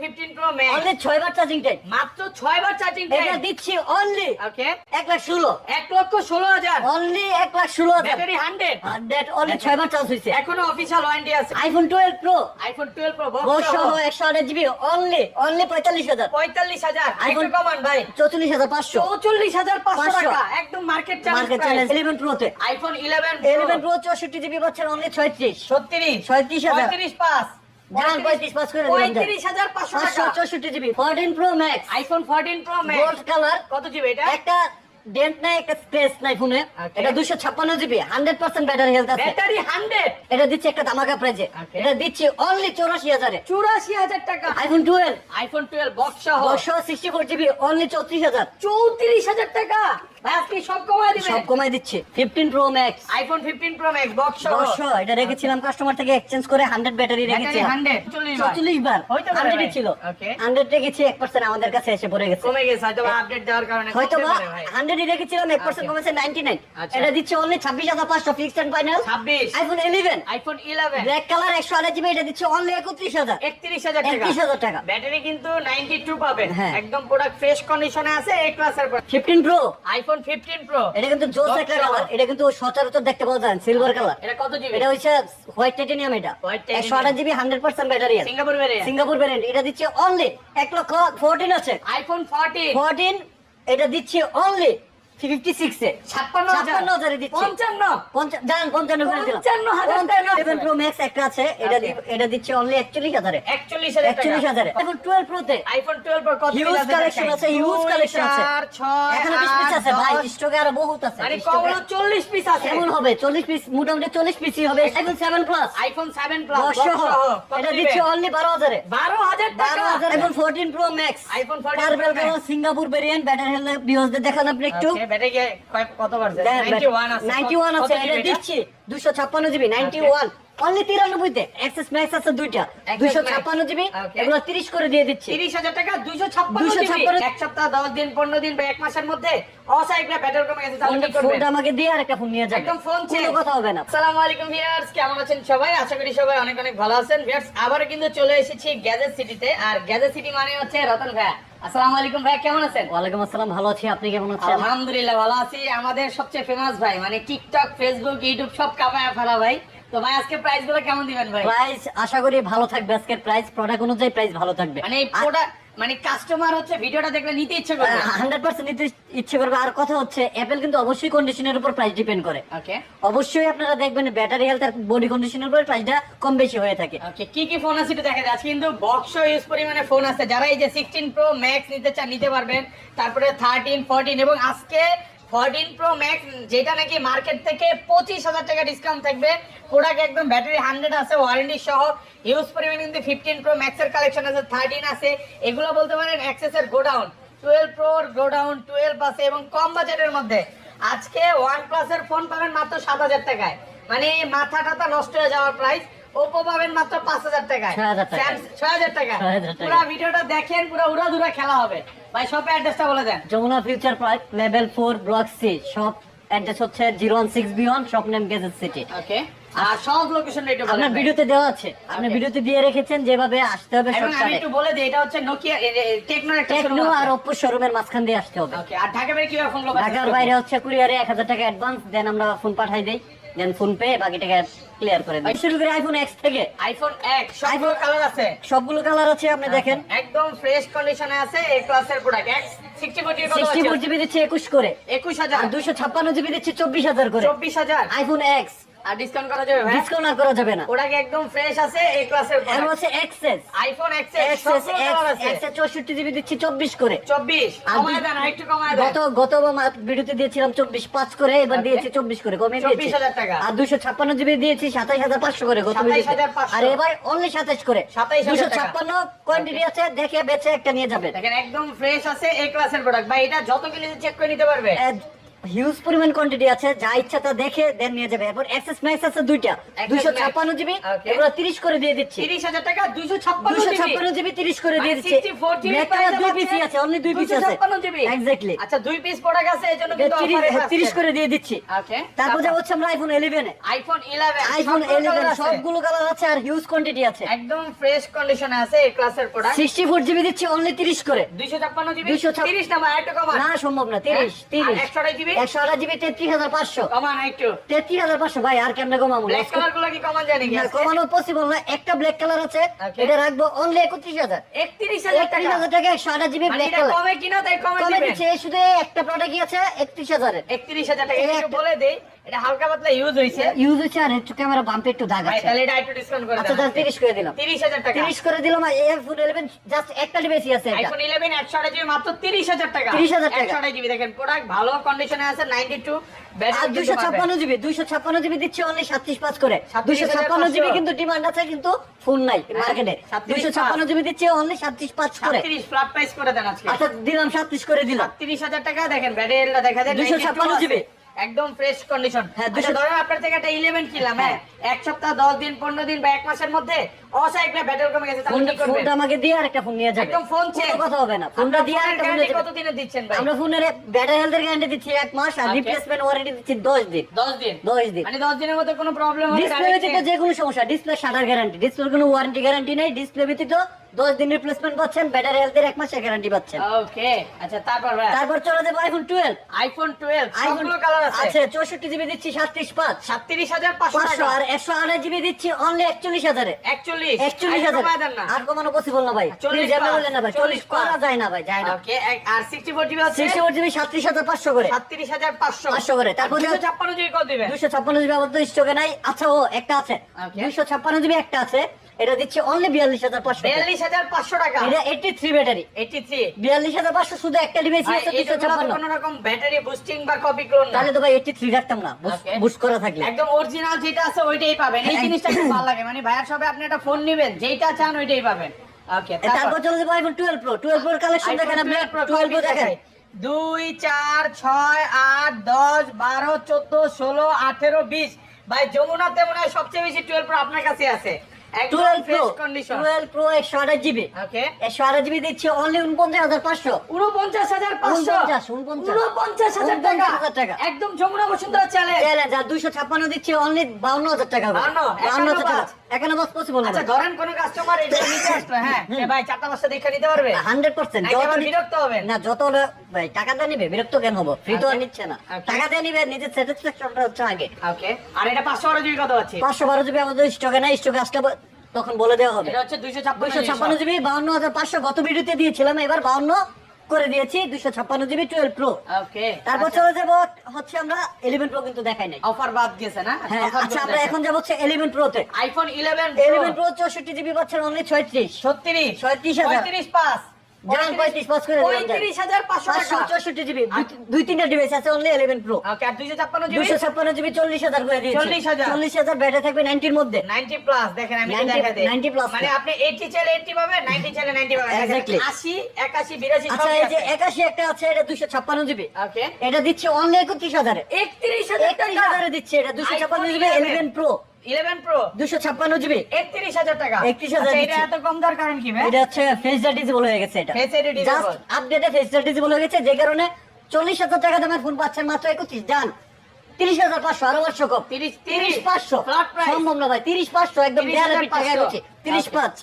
15 pro max only ছয় বার charging time মাত্র 6 বার চার্জিং এটা টাইম দিচ্ছি অনলি ওকে এক লাখ ষোলো। 1 লক্ষ 16 হাজার। অনলি এক লাখ ষোলো হাজার। ব্যাটারি 100 হান্ড্রেড অনলি ছয় বার চার্জ হয়েছে। এখনও অফিশিয়াল ওয়ারেন্টি আছে। IPhone twelve pro iPhone 12 pro box একশো আঠাশ জিবি অনলি অনলি পঁয়তাল্লিশ হাজার। 45000 iPhone- আইফোন কমান ভাই। চৌচল্লিশ হাজার পাঁচশো। 44500 500 টাকা। একদম মার্কেট মার্কেট চ্যালেঞ্জ ইলেভেন প্রোতে আইফোন 11 ইলেভেন প্রো চৌষট্টি জিবি পাচ্ছেন অনলি ছয়ত্রিশ। 36 ছয়ত্রিশ হাজার। 35 পাস যান পঁয়ত্রিশ পাস করে দিলাম 35500 টাকা। চৌষট্টি GB fourteen pro max iPhone 14 pro gold colour কত জিবি এটা? একটা ডেন্ট নাই একটা স্পেস নাই ফোনে এটা দুশো ছাপ্পান্ন GB hundred percent battery health আছে। ব্যাটারি 100 এটা দিচ্ছে একটা ধামাকা প্রাইজে Okay. এটা দিচ্ছি অনলি চৌরাশি হাজারে। 84000 টাকা। আইফোন টুয়েলভ আইফোন 12 বক্স সহ। সিক্সটি ফোর জিবি অনলি চৌত্রিশ হাজার। 34000 টাকা। ভাই আজকে সব কমায় দিবেন সব কমাই দিচ্ছে। Fifteen pro max iPhone 15 pro max box সহ। এটা রেখেছিলাম কাস্টমার থেকে এক্সচেঞ্জ করে হান্ড্রেড ব্যাটারি ব্যাটারি 100 চল্লিশ বার। চল্লিশ বার। হইতে পারে হান্ড্রেড ভাই। ছিল। Okay. হান্ড্রেড রেখেছি এক পার্সেন্ট আমাদের কাছে এসে পড়ে গেছে। কমে গেছে হয়তো আপডেট দেওয়ার কারণে হয়তো কমতে বা পারে ভাই হান্ড্রেডই রেখেছিলাম এক পার্সেন্ট কমেছে নাইনটি নাইন। এটা দিচ্ছে অনলি ছাব্বিশ হাজার পাঁচশো fixed and final 26 iPhone eleven iPhone 11 black colour একশো আঠাশ জিবি এটা দিচ্ছে অনলি একত্রিশ হাজার। 31000 টাকা। একত্রিশ হাজার টাকা। ব্যাটারি কিন্তু 92 পাবেন। হ্যাঁ। একদম প্রোডাক্ট ফ্রেশ কন্ডিশনে আছে এই ক্লাসের ফিফটিন প্রো আইফোন 15 প্রো এটা কিন্তু জোস একটা কালার এটা কিন্তু সচরাচর দেখতে পাওয়া যায় সিলভার কালার এটা কত জিবি এটা হচ্ছে হোয়াইট টাইটেনিয়াম এটা। White titanium। একশো আঠাশ GB hundred percent battery Singapore variant Singapore variant এটা দিচ্ছে অনলি এক লক্ষ ফোরটিন আছে। আইফোন 14 ফোরটিন এটা দিচ্ছে অনলি ফিফটি সিক্স এ 56000 ছাপ্পান্ন হাজারে দিচ্ছে। 55 পঞ্চা- পঞ্চান্ন করে দিলাম। 55,000 টাকা। সেভেন প্রো ম্যাক্স একটা আছে। এটা এটা দিচ্ছে অনলি একচল্লিশ হাজারে। 41000 একচল্লিশ হাজারে। এখন টুয়েলভ প্রোতে আইফোন 12 প্রো কত Huge আছে আছে, huge দুই, আছে। এখানে বিশ পিস আছে ভাই। স্টকে আরও বহুত আছে। stock এ কমলো 40 পিস আছে। কেমন হবে চল্লিশ পিস মোটামুটি চল্লিশ পিসই হবে। IPhone seven plus iPhone 7 plus সহ। এটা দিচ্ছে অনলি বারো হাজারে। 12000 টাকা। বারো হাজার। IPhone fourteen pro max iPhone 14 Pro purple Max। Colour Singapore variant battery health বিহসদের দেখান আপনি একটু। Okay, ব্যাটারি কত পারছে 91 আছে। 91 আছে এটা দিচ্ছি। 256 জিবি 91 অনলি 93 তে এক্সেস ম্যাক্স আছে দুইটা। 256 জিবি এগুলো 30 করে দিয়ে দিচ্ছি। 30000 টাকা 256 256 জিবি এক সপ্তাহ 10 দিন 15 দিন বা এক মাসের মধ্যে অসাইকরা ব্যাটারি কমে গেছে তাহলে কি করবেন ফোনটা আমাকে দিয়ে আরেকটা ফোন নিয়ে যাবে। একদম ফোন চেঞ্জ কোনো কথা হবে না। আসসালামু আলাইকুম ভিউয়ার্স কেমন আছেন সবাই? আশা করি সবাই অনেক অনেক ভালো আছেন। ভিউয়ার্স আবারও কিন্তু চলে এসেছি গ্যাজেট সিটিতে আর গ্যাজেট সিটি মানে হচ্ছে রতন ভাই আসসালামু আলাইকুম ভাই কেমন আছেন? ওয়ালাইকুম আসসালাম ভালো আছি আপনি কেমন আছেন? আলহামদুলিল্লাহ ভালো আছি। আমাদের সবচেয়ে ফেমাস ভাই মানে টিকটক ফেসবুক ইউটিউব সব কাপায় ফেলা ভাই। তো ভাই আজকে প্রাইসগুলো কেমন দিবেন ভাই? প্রাইস আশা করি ভালো থাকবে। আজকের প্রাইস প্রোডাক্ট অনুযায়ী প্রাইস ভালো থাকবে। মানে এই প্রোডাক্ট মানে কাস্টমার হচ্ছে ভিডিওটা দেখলে নিতে ইচ্ছে করবে। হান্ড্রেড পার্সেন্ট নিতে ইচ্ছে করবে। আর কথা হচ্ছে অ্যাপেল কিন্তু অবশ্যই কন্ডিশনের উপর প্রাইস ডিপেন্ড করে। ওকে অবশ্যই আপনারা দেখবেন ব্যাটারি হেলথ আর বডি কন্ডিশনের উপর প্রাইসটা কম বেশি হয়ে থাকে। ওকে কি কি ফোন আছে দেখা যাচ্ছে কিন্তু বক্স ইউজ পরিমাণে ফোন আছে। যারা এই যে সিক্সটিন প্রো ম্যাক্স নিতে চান নিতে পারবেন। তারপরে থার্টিন ফোরটিন এবং আজকে ফোরটিন প্রো ম্যাক্স যেটা নাকি মার্কেট থেকে পঁচিশ হাজার টাকা ডিসকাউন্ট থাকবে। প্রোডাক্ট একদম ব্যাটারি হান্ড্রেড আছে ওয়ারেন্টি সহ। ইউজ পরিমাণে কিন্তু ফিফটিন প্রো ম্যাক্সের কালেকশন আছে থার্টিন আছে। এগুলো বলতে পারেন অ্যাক্সেসের গোডাউন। টুয়েলভ প্রোর গোডাউন টুয়েলভ আছে এবং কম বাজেটের মধ্যে। আজকে ওয়ান প্লাসের ফোন পাবেন মাত্র সাত হাজার টাকায়। মানে মাথা টাথা নষ্ট হয়ে যাওয়ার প্রাইস ওপো পাবেন মাত্র পাঁচ হাজার টাকায়। 6,000 টাকায়। Samsung- ছয় হাজার টাকা পুরো ভিডিওটা দেখেন পুরো উড়াধুরা খেলা হবে। ভাই শপের অ্যাড্রেসটা বলে দেন। Jamuna future park level four block C shop address হচ্ছে zero one six B one shop name gadget city okay আর সব লোকেশন বলেন আপনার ভিডিওতে দেওয়া আছে। আপনি ভিডিওতে দিয়ে রেখেছেন যেভাবে আসতে হবে এবং আমি একটু বলে দিই এটা হচ্ছে নোকিয়া টেকনোর একটা টেকনো আর ওপো শোরুমের মাঝখান দিয়ে আসতে হবে। ওকে আর ঢাকা বাইরে কীভাবে ফোন লোকেশন ঢাকার বাইরে হচ্ছে কুরিয়ারে এক হাজার টাকা অ্যাডভান্স দেন আমরা ফোন পাঠাই দেই। দেন ফোন পে বাকি টাকা ক্লিয়ার করে দিই। শুরু করে আইফোন এক্স থেকে। আইফোন এক্স সবগুলো কালার আছে। সবগুলো কালার আছে আপনি দেখেন। একদম ফ্রেশ কন্ডিশনে আছে এ ক্লাসের product X sixty four GB দিচ্ছে একুশ করে। একুশ হাজার। দুশো ছাপ্পান্ন জিবি দিচ্ছে চব্বিশ হাজার করে। চব্বিশ হাজার। আইফোন এক্স আর ডিসকাউন্ট করা যাবে ভাই? ডিসকাউন্ট আর করা যাবে না। ওটাকে একদম ফ্রেশ আছে? এই ক্লাসের আর হচ্ছে এক্সেস আইফোন এক্সেস এক্সেস সবগুলো কালার আছে। এক্সেস চৌষট্টি জিবি দিচ্ছি চব্বিশ করে। চব্বিশ? আর কমায় দেন আরেকটু কমায় দেন। গত গত ভিডিওতে দিয়েছিলাম চব্বিশ পাঁচ করে এবার দিয়েছি চব্বিশ করে কমে দিয়েছি। 24,000 টাকা। আর দুশো ছাপ্পান্ন জিবি দিয়েছি সাতাইশ হাজার পাঁচশো করে গত 27,500 ভিডিওতে। আর এবার অনলি সাতাইশ করে। 27,000 দুশো টাকা। ছাপ্পান্ন কোয়ান্টিটি আছে দেখে বেছে একটা নিয়ে যাবেন। দেখেন একদম ফ্রেশ আছে এই ক্লাসের প্রোডাক্ট ভাই এটা যত কিনে চেক করে নিতে পারবে? হিউজ পরিমাণ কোয়ান্টিটি আছে যা ইচ্ছা তা দেখে দেন নিয়ে যাবে। এরপর এক্সেস ম্যাক্স আছে দুইটা। দুইশো ছাপ্পান্ন জিবি এগুলো তিরিশ করে দিয়ে দিচ্ছি। তিরিশ হাজার টাকা দুইশো ছাপ্পান্ন দুইশো ছাপ্পান্ন জিবি তিরিশ করে দিয়ে দিচ্ছি। 64 GB ব্ল্যাক price কালার দুই এ আছে অনলি দুই পিস আছে। এক্স্যাক্টলি আচ্ছা দুই পিস প্রোডাক্ট আছে এই জন্য কিন্তু তিরিশ করে দিয়ে দিচ্ছি। তারপর যাব হচ্ছে আমরা আইফোন ইলেভেনে আইফোন 11 আইফোন ইলেভেন সবগুলো কালার আছে। আর হিউজ কোয়ান্টিটি আছে। একদম ফ্রেশ কন্ডিশনে আছে এই ক্লাসের প্রোডাক্ট সিক্সটি ফোর জিবি দিচ্ছি অনলি তিরিশ করে। 256 জিবি 256 30 না একটু কমান না সম্ভব না তিরিশ হ্যাঁ? তিরিশ। আর 128 জিবি? একশো আঠাশ জিবি তেত্রিশ হাজার পাঁচশো। কমান একটু। ভাই আর কেমনে ব্ল্যাক কালারগুলো কি কমান জানি না, কমানো পসিবল না একটা ব্ল্যাক কালার আছে এটা রাখব অনলি একত্রিশ হাজার। 31000 একত্রিশ টাকা। হাজার টাকা একশো আঠাশ জিবি ব্ল্যাক কালার কমে কিনা তাই কমে কমে দিচ্ছে শুধু একটা প্রোডাক্টই আছে একত্রিশ হাজারের। 31000 টাকা একটু বলে দেই এটা হালকা পাতলা ইউজ হইছে। ইউজ হচ্ছে আর একটু ক্যামেরা বাম্পে একটু দাগ আছে। তাহলে এটা একটু ডিসকাউন্ট করে আচ্ছা দেন তাহলে করে দিলাম। 30000 টাকা। তিরিশ করে দিলাম আর আইফোন ইলেভেন জাস্ট একটা ডিভাইসই আছে এটা। আইফোন 11 128 জিবি মাত্র 30000 টাকা। 30,000 টাকা। 128 জিবি দেখেন প্রোডাক্ট ভালো কন্ডিশনে আছে 92 ব্যাটারি দুইশো ছাপ্পান্ন জিবি দুইশো ছাপ্পান্ন জিবি দিচ্ছে অনলি সাতত্রিশ পাঁচ করে। 37,500 জিবি কিন্তু ডিমান্ড আছে কিন্তু ফোন নাই মার্কেটে 37,500 জিবি দিচ্ছে অনলি করে। 37 ফ্ল্যাট প্রাইস করে দেন আজকে। আচ্ছা দিলাম সাতত্রিশ করে দিলাম। 37000 টাকা দেখেন ব্যাটারিটা দেখা যায় 256 92 জিবি। একদম ফ্রেশ কন্ডিশন হ্যাঁ, আচ্ছা 200 ধরেন আপনার থেকে একটা 11 কিনলাম হ্যাঁ? এক সপ্তাহ 10 দিন 15 দিন বা এক মাসের মধ্যে অসাইক্লে ব্যাটারি কমে গেছে ফোনটা কি করবেন ফোনটা আমাকে দিয়ে আর একটা ফোন নিয়ে যাবে। একদম ফোন চেক কথা হবে না। ফোনটা দিয়ে আর একটা ফোন কত দিনে দিচ্ছেন ভাই? আমরা ফোনের ব্যাটারি হেলথের গ্যারান্টি দিচ্ছি এক মাস আর রিপ্লেসমেন্ট ওয়ারেন্টি দিচ্ছি দশ দিন। 10 দিন? দশ দিন। মানে 10 দিনের মধ্যে কোনো প্রবলেম ডিসপ্লে ব্যতীত যে কোনো সমস্যা ডিসপ্লে শাটার গ্যারান্টি ডিসপ্লে কোনো ওয়ারেন্টি গ্যারান্টি নেই ডিসপ্লে ব্যতীত দশ দিন রিপ্লেসমেন্ট পাচ্ছেন ব্যাটারি হেলথের এক মাসের গ্যারান্টি পাচ্ছেন। ওকে আচ্ছা তারপর তারপর চলে যাব iPhone twelve iPhone 12 iPhone colour আছে? চৌষট্টি জিবি দিচ্ছি সাতত্রিশ পাঁচ। 37500 পাঁচশো আর একশো আঠাশ জিবি দিচ্ছি অনলি একচল্লিশ হাজারে। 41 একচল্লিশ হাজার। আর কমানো পসিবল না ভাই। 40 Please, এভাবে পাঁচ, বললেন না ভাই চল্লিশ করা যায় না ভাই যায় না। ওকে আর 64 জিবি সিক্সটি ফোর জিবি সাতত্রিশ হাজার পাঁচশো করে। 37500 500 করে। তারপর যে- 256 জিবি কত দিবেন দুইশো ছাপ্পান্ন জিবি আবার তো স্টকে নাই আচ্ছা ও একটা আছে. দুইশো ছাপ্পান্ন জিবি একটা আছে। এটা দিচ্ছে অনলি বিয়াল্লিশ হাজার পাঁচশো 42500 টাকা? এটা এইটটি থ্রি ব্যাটারি 83 বিয়াল্লিশ হাজার পাঁচশো শুধু একটা ডিভাইস আছে দুইশো ছাপ্পান্ন। কোনো রকম ব্যাটারি বুস্টিং বা কপি ক্লোন না। তাহলে তো ভাই এইটটি থ্রি রাখতাম না বুস্ট করা থাকলে। একদম অরিজিনাল যেটা আছে ওইটাই পাবেন। এই জিনিসটা খুব ভালো লাগে। মানে ভাইয়ার সবে আপনি একটা ফোন নেবেন যেটা চান ওইটাই পাবেন। ওকে তারপর? চলে যাব আইফোন টুয়েলভ প্রো টুয়েলভ প্রোর কালেকশন দেখেন আপনি টুয়েলভ প্রো দেখেন। দুই চার ছয় আট দশ বারো চোদ্দ ষোলো আঠেরো বিশ। ভাই যমুনাতে মনে হয় সবচেয়ে বেশি টুয়েলভ প্রো আপনার কাছে আছে। একদম টুয়েলভ কন্ডিশন টুয়েলভ প্রো একশো আঠাশ ওকে একশো আঠাশ জিবি অনলি উনপঞ্চাশ হাজার পাঁচশো। উনপঞ্চাশ হাজার পাঁচশো? উনপঞ্চাশ, উনপঞ্চাশ। উনপঞ্চাশ হাজার টাকা? উনপঞ্চাশ হাজার টাকা। একদম যমুনা বসুন্ধরা চ্যালেঞ্জ চ্যালেঞ্জ আর দুইশো ছাপ্পান্ন অনলি বাউন্ন হাজার টাকা করে। 52, বাউন্ন হাজার টাকা। এখানে বাস পসিবল আচ্ছা ধরেন কোন কাস্টমার এটা নিতে আসলো হ্যাঁ ভাই চারটা পাঁচটা দেখে নিতে পারবে? Hundred percent. নাকি বিরক্ত হবেন? না যত হলে- ভাই টাকা দিয়ে নিবে বিরক্ত কেন হব? ফ্রি তো আর নিচ্ছে না। টাকা দিয়ে নিবে নিজের স্যাটিসফ্যাকশনটা হচ্ছে আগে। ওকে আর এটা পাঁচশো বারো জিবি কত আছে? পাঁচশো বারো জিবি আমাদের স্টকে নাই স্টকে আসলে তখন বলে দেওয়া হবে। এটা হচ্ছে দুইশো ছাপ্পান্ন জিবি। বাউন্ন হাজার পাঁচশো গত ভিডিওতে দিয়েছিলাম এবার বাউন্ন করে দিয়েছি দুইশো ছাপ্পান্ন জিবি টুয়েলভ প্রো ওকে তারপর চলে যাব হচ্ছে আমরা ইলেভেন প্রো কিন্তু দেখাই নাই। অফার বাদ গেছে না? হ্যাঁ আচ্ছা আমরা এখন যাব হচ্ছে 11 প্রো তে। আইফোন ইলেভেন ইলেভেন প্রো চৌষট্টি জিবি পাচ্ছেন অনলি ছয়ত্রিশ। ছত্রিশ। ছয়ত্রিশ হাজার। পঁয়ত্রিশ পাঁচ যান পঁয়ত্রিশ করে দিলাম, যান। পঁয়ত্রিশ হাজার পাঁচশো পাঁচশো টাকা চৌষট্টি জিবি দুই তিনটা ডিভাইস আছে অনলি ইলেভেন প্রো ওকে আর দুইশো ছাপ্পান্ন জিবি? দুশো ছাপ্পান্ন জিবি চল্লিশ হাজার করে দিয়েছি। 40,000 চল্লিশ হাজার ব্যাটারি থাকবে নাইনটির মধ্যে। 90 প্লাস দেখেন আমি দেখা দেই। 90 plus মানে আপনি 80 চাইলে 80 পাবেন 90 চাইলে 90 পাবেন। Exactly. 80 81 82 আচ্ছা এই যে একাশি একটা আছে এটা দুশো ছাপ্পান্ন জিবি। ওকে। এটা দিচ্ছে অনলি একত্রিশ হাজারে। 31000 একত্রিশ টাকা। হাজারে দিচ্ছে এটা দুশো iPhone ছাপ্পান্ন জিবি 11 ইলেভেন প্রো 11 প্রো। দুশো ছাপ্পান্ন জিবি। 31000 টাকা। 31,000 আচ্ছা, এটা এত কম দর কারণ কি এটা হচ্ছে ফেস ডিসেবল হয়ে গেছে এটা। Face জাস্ট আপডেটে ফেস ডিসেবল হয়ে গেছে যে কারণে চল্লিশ হাজার টাকা দামের ফোন পাচ্ছেন মাত্র একত্রিশ। যান তিরিশ হাজার পাঁচশো আরও পাঁচশো কম। 30 তিরিশ। পাঁচশো। সম্ভব না ভাই তিরিশ পাঁচশো একদম টাকা তিরিশ পাঁচ।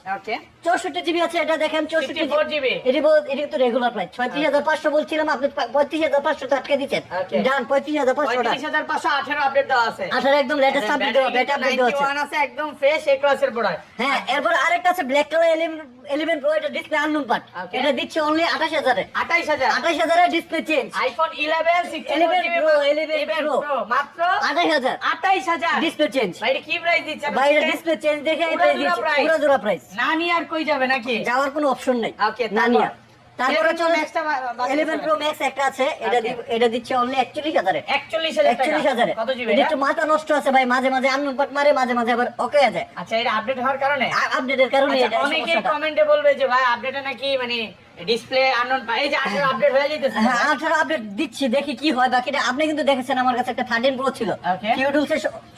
চৌষট্টি জিবি আছে এটা দেখেন চৌষট্টি 64 এটি এটি তো রেগুলার প্রাইস ছয়ত্রিশ হাজার পাঁচশো বলছিলাম আপনি পঁয়ত্রিশ হাজার পাঁচশো আটকে দিচ্ছেন। ডান পঁয়ত্রিশ হাজার পাঁচশো টাকা 35518 আপডেট দেওয়া আছে। আঠারো একদম লেটেস্ট আপডেট দেওয়া বেটা আপডেট দেওয়া আছে। একদম ফ্রেশ এ ক্লাসের প্রোডাক্ট হ্যাঁ এরপর আরেকটা আছে ব্ল্যাক কালার ইলেভেন প্রো এটা ডিসপ্লে আননোন পার্ট এটা দিচ্ছে অনলি আঠাশ হাজারে। 28000 আঠাশ হাজারের ডিসপ্লে চেঞ্জ আইফোন 11 11 64 Pro, 11 মাত্র আঠাশ হাজার। 28000 ডিসপ্লে চেঞ্জ ভাই কি প্রাইস দিচ্ছে? বাইরে ডিসপ্লে চেঞ্জ দেখে পুরো এটা জোড়া দিচ্ছে। Price। জোড়া প্রাইস না আর কই যাবে নাকি? যাওয়ার কোনো অপশন নেই। Okay, না তারপরে? চলে Max টা বা- বাদ ইলেভেন প্রো ম্যাক্স একটা আছে। এটা এটা দিচ্ছে অনলি একচল্লিশ হাজারে। একচল্লিশ হাজারে এটা? একটু মাথা নষ্ট আছে ভাই মাঝে মাঝে আননোন পার্ট মারে মাঝে মাঝে আবার ওকে আচ্ছা এটা আপডেট হওয়ার কারণে? আপডেটের কারণে আচ্ছা অনেকে। কমেন্টে বলবে যে ভাই আপডেটে নাকি মানে ডিসপ্লে আননোন এই যে 18 আপডেট হয়ে যাইতেছে। হ্যাঁ আঠারো আপডেট দিচ্ছি দেখি কি হয় বাকিটা আপনি কিন্তু দেখেছেন আমার কাছে একটা থার্টিন প্রো ছিল.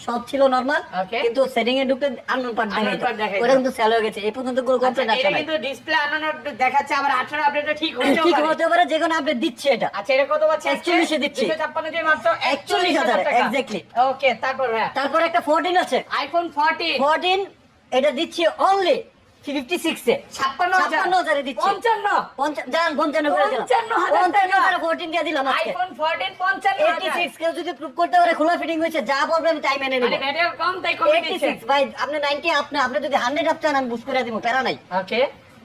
সব ছিল নরমাল Okay. কিন্তু সেটিং এ ঢুকতে আননোন পার্ট Unknown দেখাইতো। part দেখাইতো। ওটা কিন্তু সেল হয়ে গেছে। এই পর্যন্ত কোনো আচ্ছা, আসে কিন্তু ডিসপ্লে আননোন দেখাচ্ছে আবার 18 আপডেটে ঠিক হচ্ছে ঠিক হতে পারে যে কোনো আপডেট দিচ্ছে এটা। আচ্ছা এটা কত পাচ্ছে? 41 এ দিচ্ছি। 256 দিয়ে মাত্র 41,000 টাকা। exactly। ওকে তারপর হ্যাঁ। তারপর একটা ফোরটিন আছে। আইফোন 14 ফোরটিন এটা দিচ্ছি অনলি ফিফটি সিক্সে 56 ছাপ্পান্ন হাজারে দিচ্ছি। 55 যান পঞ্চান্ন করে দিলাম। পঞ্চান্ন টাকা। ফোরটিন দিয়ে দিলাম আইফোন 14 55 এইটি সিক্স কেউ যদি প্রুভ করতে পারে খোলা ফিটিং হয়েছে যা বলবে আমি তাই মেনে নেব। কম তাই কমে এইটি সিক্স ভাই আপনি নাইনটি আপনি আপনি যদি হান্ড্রেড আপ চান আমি বুঝ করে দিব প্যারা নাই। ওকে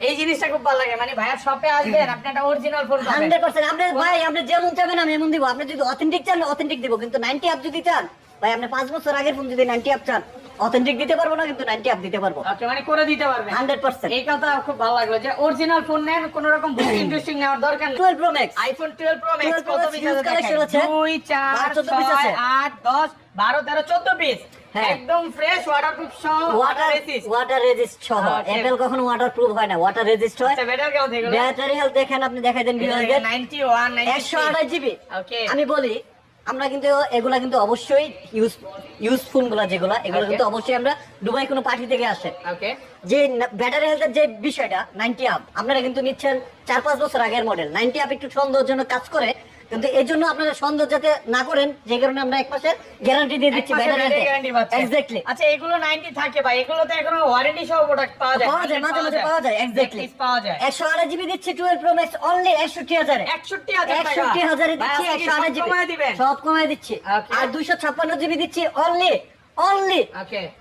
এই জিনিসটা খুব ভালো লাগে। মানে ভাইয়া শপে আসবেন আপনি একটা অরিজিনাল ফোন পাবেন। হান্ড্রেড পার্সেন্ট আপনি ভাই আপনি যেমন চাবেন আমি এমন দিব। আপনি যদি অথেন্টিক চান অথেন্টিক দিব। কিন্তু আপ যদি চান ভাই আপনি পাঁচ বছর আগের ফোন যদি নাইনটি আপ চান অথেন্টিক দিতে পারব না কিন্তু নাইনটি আপ দিতে পারব। ওকে মানে করে দিতে হান্ড্রেড পার্সেন্ট এই কথা খুব ভালো লাগল যে অরিজিনাল ফোন নেন কোনো রকম বুকিং টেস্টিং নেওয়ার দরকার নেই। Twelve pro max iPhone 12 pro 12 max কত পিস huge আছে collection আছে। 2 4 12 14 piece আছে। 8 10 12 13 14 পিস হ্যাঁ। একদম ফ্রেশ ওয়াটারপ্রুফ সহ ওয়াটার রেসিস্ট ওয়াটার রেজিস্ট সহ. অ্যাপেল কখনো ওয়াটার প্রুফ হয় না। ওয়াটার রেজিস্ট হয়। আচ্ছা ব্যাটারি হেলথ দেখেন আপনি দেখাই দেন ভিউয়ারদের 91 একশো আঠাশ জিবি ওকে আমি বলি আমরা কিন্তু এগুলা কিন্তু অবশ্যই ইউজ ইউজফুলগুলা যেগুলা এগুলো কিন্তু অবশ্যই আমরা দুবাই কোনো পার্টি থেকে আসে। ওকে যে ব্যাটারি হেলথের যে বিষয়টা নাইনটি আপ আপনারা কিন্তু নিচ্ছেন চার পাঁচ বছর আগের মডেল নাইনটি আপ একটু সৌন্দর্যের জন্য কাজ করে কিন্তু এই জন্য আপনারা সন্দেহ যাতে না করেন যে কারণে আমরা এক মাসের গ্যারান্টি দিয়ে দিচ্ছি এক্স্যাক্টলি আচ্ছা এগুলো 90 থাকে ভাই এগুলোতে এখনও ওয়ারেন্টি সহ প্রোডাক্ট পাওয়া যায় পাওয়া যায় মাঝে মাঝে পাওয়া যায়। এক্স্যাক্টলি পাওয়া যায়। একশো আঠাশ জিবি দিচ্ছি টুয়েলভ প্রো ম্যাক্স অনলি একষট্টি হাজারে। 61000 টাকা একষট্টি হাজারে দিচ্ছি ভাই, একশো আজকে আঠাশ জিবি কমায় দিবেন। সব কমায় দিচ্ছি। আর দুইশো ছাপ্পান্ন জিবি দিচ্ছি অনলি অনলি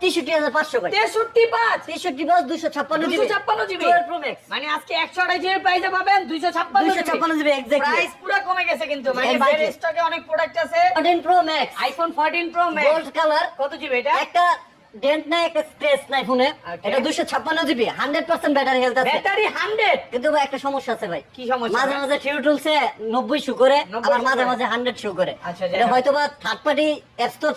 তেষট্টি হাজার পাঁচশো করে। 63 তেষট্টি প্লাস দুইশো ছাপ্পান্ন জিবি। 256 জিবি? মানে আজকে 128 জিবি প্রাইসে পাবেন 256 দুইশো ছাপ্পান্ন জিবি প্রাইস পুরো কমে গেছে কিন্তু মানে. স্টকে অনেক প্রোডাক্ট আছে। Fourteen pro max iPhone 14 pro max gold colour কত জিবি এটা? একটা ডেন্ট নাই একটা স্ক্র্যাচ নাই ফোনে এটা দুইশো ছাপ্পান্ন GB hundred percent battery health আছে। ব্যাটারি 100 কিন্তু ভাই একটা সমস্যা আছে ভাই। কি সমস্যা? মাঝে মাঝে টুলসে নব্বই শু করে আবার মাঝে মাঝে হান্ড্রেড শু করে। আচ্ছা, এটা হোক। হয়তো বা থার্ড পার্টি অ্যাপস তো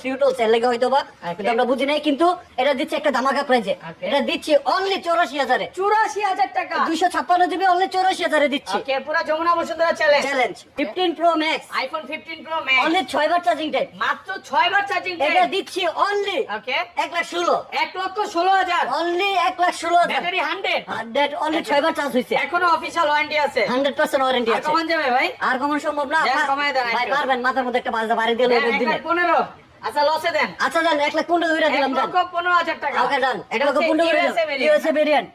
এর লেগে হয়তো বা কিন্তু আমরা বুঝি নাই কিন্তু এটা দিচ্ছে একটা ধামাকা প্রাইজে এটা দিচ্ছি অনলি চৌরাশি হাজারে। 84000 টাকা। দুইশো ছাপ্পান্ন জিবি অনলি চৌরাশি হাজারে দিচ্ছি। ওকে পুরো Jamuna Bashundhara challenge challenge fifteen pro max iPhone 15 pro max only ছয় বার চার্জিং টাইম মাত্র 6 বার চার্জিং এটা দিচ্ছি অনলি ওকে এক লাখ ষোলো। 1 লক্ষ 16000 অনলি এক লাখ ষোলো হাজার। ব্যাটারি 100 হান্ড্রেড অনলি ছয় চার্জ হয়েছে। এখনও অফিশিয়াল ওয়ারেন্টি আছে। হান্ড্রেড পার্সেন্ট ওয়ারেন্টি আছে। কমান যাবে ভাই? আর কমন সম্ভব না? কমায় দেন ভাই পারবেন মাথার মধ্যে একটা বাজা বাড়ি দিয়ে দেন, দিলে পনেরো। আচ্ছা লসে দেন। আচ্ছা জান এক লাখ পনেরো দুইটা দিলাম জান পনেরো হাজার টাকা। ওকে ডান এক লক্ষ পনেরো USA variant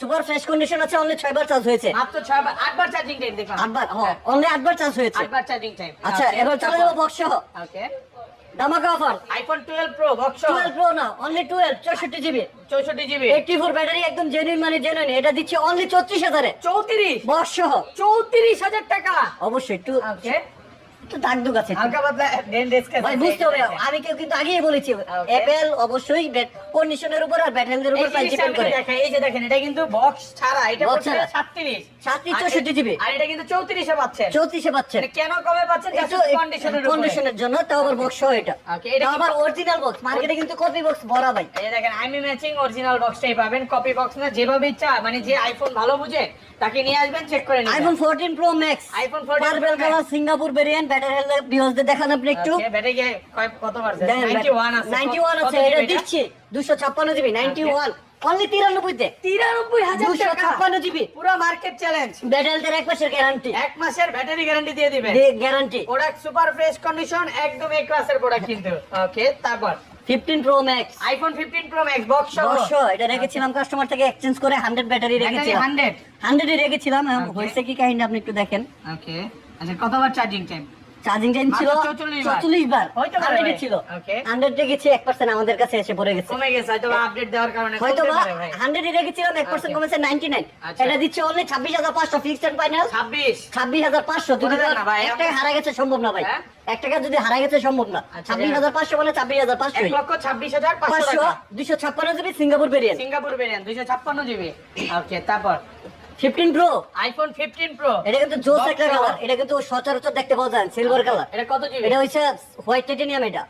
super fresh condition আছে অনলি ছয় চার্জ হয়েছে। মাত্র ছয় আটবার চার্জিং টাইম দেখুন আটবার অনলি আটবার চার্জ হয়েছে। আটবার চার্জিং টাইম আচ্ছা এবার চলে যাব বক্স ওকে ধামাকা offer iPhone 12 pro box twelve pro না অনলি টুয়েলভ চৌষট্টি GB 64 GB eighty four battery একদম জেনুইন মানে জেনুইন এটা দিচ্ছি অনলি চৌত্রিশ হাজারে। 34 বক্স সহ 34000 টাকা। অবশ্যই টু ওকে একটু দাগ দুগ আছে। হালকা পাতলা ভাই বুঝতে হবে আমি কেউ কিন্তু আগেই বলেছি অ্যাপেল অবশ্যই কন্ডিশনের উপর আর ব্যাটারির উপর প্রাইস ডিপেন্ড করে। এই যে দেখেন এটা কিন্তু বক্স ছাড়া এটা Box ছাড়া। 37 সাতত্রিশ চৌষট্টি জিবি। আর এটা কিন্তু 34 এ পাচ্ছেন। চৌত্রিশে পাচ্ছেন। মানে কেন কমে পাচ্ছেন? কন্ডিশনের কন্ডিশনের জন্য তাও আবার বক্স এটা। এটা আবার অরিজিনাল বক্স মার্কেটে কিন্তু কপি বক্স ভরা ভাই। এই দেখেন আইমি ম্যাচিং অরিজিনাল বক্সটাই পাবেন। কপি বক্স না যেভাবে ইচ্ছা মানে যে আইফোন ভালো বুঝে তাকে নিয়ে আসবেন চেক করে নিন iPhone 14 pro max iPhone 14 Pro purple. Colour Singapore variant battery health ভিউয়ারদের দেখান আপনি একটু। ব্যাটারি কয়- কত পারছে 91 আছে। 91 আছে এটা? দিচ্ছি। 256 দিবি 91 অনলি 93 তে 93000 টাকা। 256 জিবি। পুরো মার্কেট চ্যালেঞ্জ এক মাসের গ্যারান্টি এক মাসের ব্যাটারি গ্যারান্টি দিয়ে দিবেন। Guarantee product super fresh condition একদম এ ক্লাসের প্রোডাক্ট কিন্তু ওকে তারপর? 15 pro max iPhone 15 pro max box সহ। অবশ্য এটা রেখেছিলাম কাস্টমার থেকে এক্সচেঞ্জ করে 100 ব্যাটারি রেখেছিলাম। 100 100 এ রেখেছিলাম হয়েছে কি কাহিনী আপনি একটু দেখেন। ওকে আচ্ছা কতবার চার্জিং টাইম চার্জিং টাইম ছিল মাত্র 44 বার। 44 বার। হইতে পারে 100 এ ভাই। ছিল. 100 রেখেছি 1% আমাদের কাছে এসে পড়ে গেছে। কমে গেছে হয়তো আপডেট দেওয়ার কারণে হয়তো বা পারে 100 এ রেখেছিলাম 1% কমেছে 99 আচ্ছা। এটা দিচ্ছে অনলি 26500 ফিক্সড এন্ড ফাইনাল 26 26500 যদি ভাই, হারা গেছে সম্ভব না ভাই। হ্যাঁ? এক টাকা যদি হারা গেছে সম্ভব না। আচ্ছা, 26500 বলে 26500 এক লক্ষ ছাব্বিশ হাজার পাঁচশো পাঁচশো টাকা। দুইশো ছাপ্পান্ন GB Singapore variant Singapore variant দুইশো ছাপ্পান্ন জিবি। ওকে তারপর? Fifteen pro iPhone fifteen pro এটা কিন্তু জোস একটা কালার এটা কিন্তু সচরাচর দেখতে পাওয়া যায় সিলভার কালার এটা কত জিবি এটা হচ্ছে হোয়াইট টাইটেনিয়াম এটা।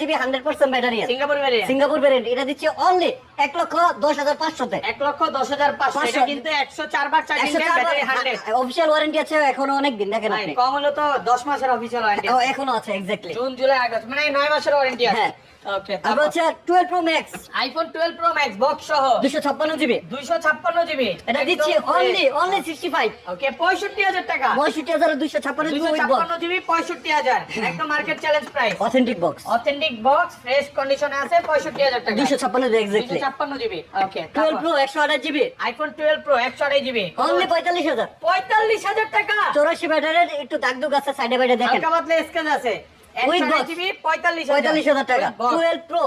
GB hundred percent battery Singapore variant Singapore variant এটা দিচ্ছে অনলি এক লক্ষ দশ হাজার পাঁচশোতে। এক লক্ষ দশ হাজার পাঁচশো। এটা কিন্তু একশো চার বার charging battery hundred official warranty আছে এখনও অনেক দিন দেখেন আপনি। কম হলো তো দশ মাসের অফিসিয়াল ওয়ারেন্টি এখনও আছে এক্স্যাক্টলি জুন জুলাই আগস্ট মানে নয় মাসের ওয়ারেন্টি আছে। হ্যাঁ। ওকে তারপর? হচ্ছে twelve pro max iPhone twelve pro max box সহ। দুশো ছাপ্পান্ন জিবি। দুইশো ছাপ্পান্ন জিবি। এটা দিচ্ছি only only sixty five okay পঁয়ষট্টি হাজার টাকা। পঁয়ষট্টি হাজার দুশো ছাপ্পান্ন জিবি দুইশো উইথ ছাপ্পান্ন জিবি পঁয়ষট্টি হাজার। একদম market challenge price authentic box authentic box fresh কন্ডিশনে আছে পঁয়ষট্টি হাজার টাকা। দুশো ছাপ্পান্ন দুইশো এক্স্যাক্টলি ছাপ্পান্ন জিবি। ওকে টুয়েলভ প্রো একশো আঠাশ জিবি। আইফোন টুয়েলভ প্রো একশো আড়াই জিবি। অনলি পঁয়তাল্লিশ হাজার। পঁয়তাল্লিশ হাজার টাকা। চৌরাশি ব্যাটারির একটু দাগ দুগ আছে সাইডে বাইডে দেখেন। হালকা পাতলা স্কেচ আছে। Box। জিবি পঁয়তাল্লিশ পঁয়তাল্লিশ হাজার টাকা twelve pro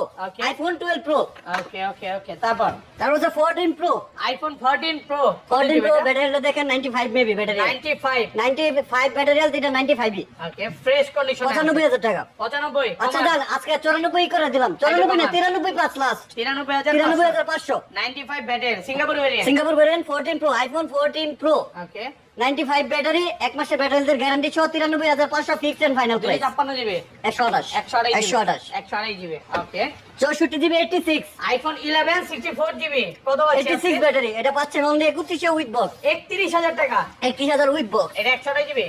iPhone twelve pro okay okay okay তারপর তারপর হচ্ছে fourteen pro iPhone fourteen pro fourteen pro ব্যাটারিটা দেখেন ninety five maybe battery ninety five ninety five battery এটা নাইনটি ফাইভই ওকে ফ্রেশ কন্ডিশন পঁচানব্বই হাজার টাকা। পঁচানব্বই আচ্ছা দান আজকে চুরানব্বই করে দিলাম। চুরানব্বই না তিরানব্বই প্লাস লাস্ট তিরানব্বই হাজার তিরানব্বই হাজার পাঁচশো। Ninety five battery Singapore variant Singapore variant fourteen pro iPhone fourteen pro okay ninety five battery এক মাসের ব্যাটারিদের গ্যারান্টি সহ তিরানব্বই হাজার পাঁচশো ফিক্স এন্ড ফাইনাল প্রাইস ছাপ্পান্ন জিবি একশো আঠাশ। একশো আড়াই একশো আঠাশ। একশো আড়াই জিবি ওকে চৌষট্টি GB eighty six iPhone eleven sixty four GB কত এইটটি সিক্স ব্যাটারি এটা পাচ্ছেন অনলি একত্রিশে উইথ বক্স একত্রিশ হাজার টাকা। একত্রিশ হাজার উইথ বক্স এটা একশো জিবি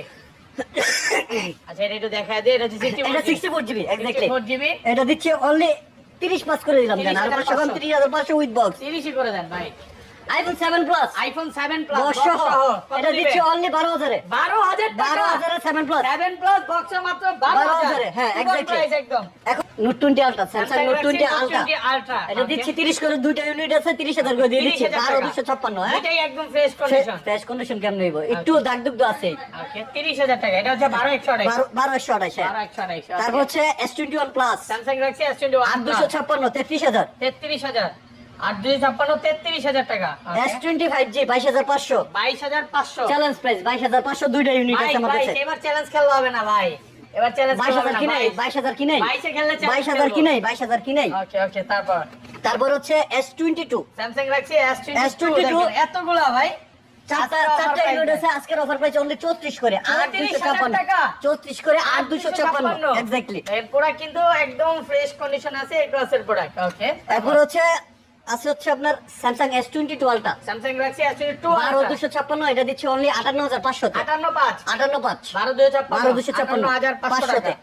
আচ্ছা এটা একটু দেখা দে এটা sixty four GB exactly four GB এটা দিচ্ছে অনলি তিরিশ পাস করে দিলাম আর 30,500 পাঁচশো। তিরিশ হাজার পাঁচশো উইথ বক্স তিরিশই করে দেন ভাই। IPhone 7 plus iPhone 7 plus box সহ। এটা দিচ্ছি অনলি 12000 এ 12000 টাকা। 12000 7 প্লাস 7 প্লাস বক্স মাত্র 12000 হ্যাঁ এক্স্যাক্টলি একদম। এখন note 20 ultra Samsung note 20 ultra এটা দিচ্ছি 30 করে দুইটা ইউনিট আছে 30000 করে দিয়ে দিচ্ছি। 12256 হ্যাঁ? এটাই একদম ফ্রেশ কন্ডিশন ফ্রেশ কন্ডিশন কেমন হইব? একটু দাগ দুগ আছে। ওকে 30000 টাকা। এটা হচ্ছে 12128 12128 হ্যাঁ। তারপর হচ্ছে S21 plus Samsung Galaxy S21 256 33000 33000 আর দুই ছাপ্পান্ন তেত্রিশ হাজার টাকা। এস টোয়েন্টি ফাইভ জি বাইশ হাজার পাঁচশো। বাইশ হাজার পাঁচশো। চ্যালেঞ্জ প্রাইস বাইশ হাজার পাঁচশো দুইটা ইউনিট আছে কাছে এবার চ্যালেঞ্জ খেলা হবে না ভাই। এবার চ্যালেঞ্জ বাইশ হাজার বাইশ হাজার বাইশ হাজার বাইশ হাজার ওকে ওকে তারপর? তারপর হচ্ছে এস টোয়েন্টি টু স্যামসাং রাখছি এস টোয়েন্টি টু ভাই। আজকের অফার করে আর ছাপ্পান্ন। করে দুশো প্রোডাক্ট কিন্তু একদম ফ্রেশ কন্ডিশন আছে প্রোডাক্ট ওকে তারপর হচ্ছে আছে হচ্ছে আপনার Samsung S twenty two. Ultra Samsung Galaxy S two বারো দুশো ছাপ্পান্ন এটা দিচ্ছে অনলি আটান্ন হাজার পাঁচশো আটান্ন পাঁচ। আটান্ন পাঁচ। বারো দুশো ছাপ্পান্ন। বারো দুশো ছাপ্পান্ন, হাজার পাঁচশো পাঁচশোতে।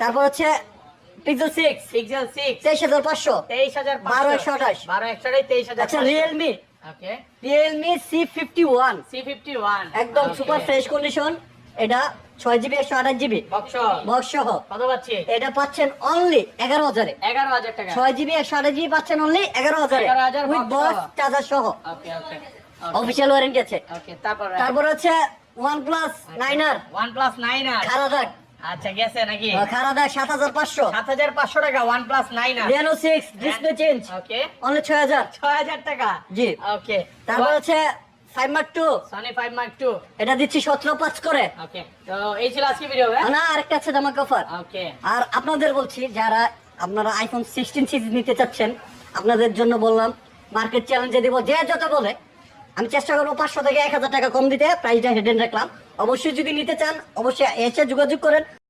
তারপর হচ্ছে পিক্সেল সিক্স পিক্সেল সিক্স তেইশ হাজার পাঁচশো। তেইশ হাজার বারো একশো আঠাশ। বারো একশো আঠাশ তেইশ হাজার আচ্ছা Realme Realme C fifty one C fifty one একদম সুপার ফ্রেশ কন্ডিশন এটা ছয় জিবি একশো আঠাশ জিবি? বক্স। সহ। এটা পাচ্ছেন অনলি এগারো হাজারে। এগারো হাজার টাকা। ছয় জিবি একশো আঠাশ জিবি পাচ্ছেন অনলি এগারো হাজারে। উইথ বক্স চার্জার সহ। অফিসিয়াল ওয়ারেন্টি আছে। তারপর হচ্ছে one plus nine R one plus nine R খারা আচ্ছা গেছে নাকি? খারা সাত হাজার পাঁচশো। সাত হাজার পাঁচশো টাকা one plus nine six display change okay. Only ছয় হাজার। ছয় হাজার টাকা। জি। ওকে। তারপর হচ্ছে five mark two Sony five mark two এটা দিচ্ছি সতেরো পাঁচ করে। ওকে তো এই ছিল আজকে ভিডিও হ্যাঁ? না আরেকটা আছে অফার ওকে আর আপনাদের বলছি যারা আপনারা আইফোন সিক্সটিন সিরিজ নিতে চাচ্ছেন আপনাদের জন্য বললাম মার্কেট চ্যালেঞ্জে দিব যে যত বলে আমি চেষ্টা করব পাঁচশো থেকে এক হাজার টাকা কম দিতে প্রাইসটা হেডেন রাখলাম। অবশ্যই যদি নিতে চান অবশ্যই এসে যোগাযোগ করেন।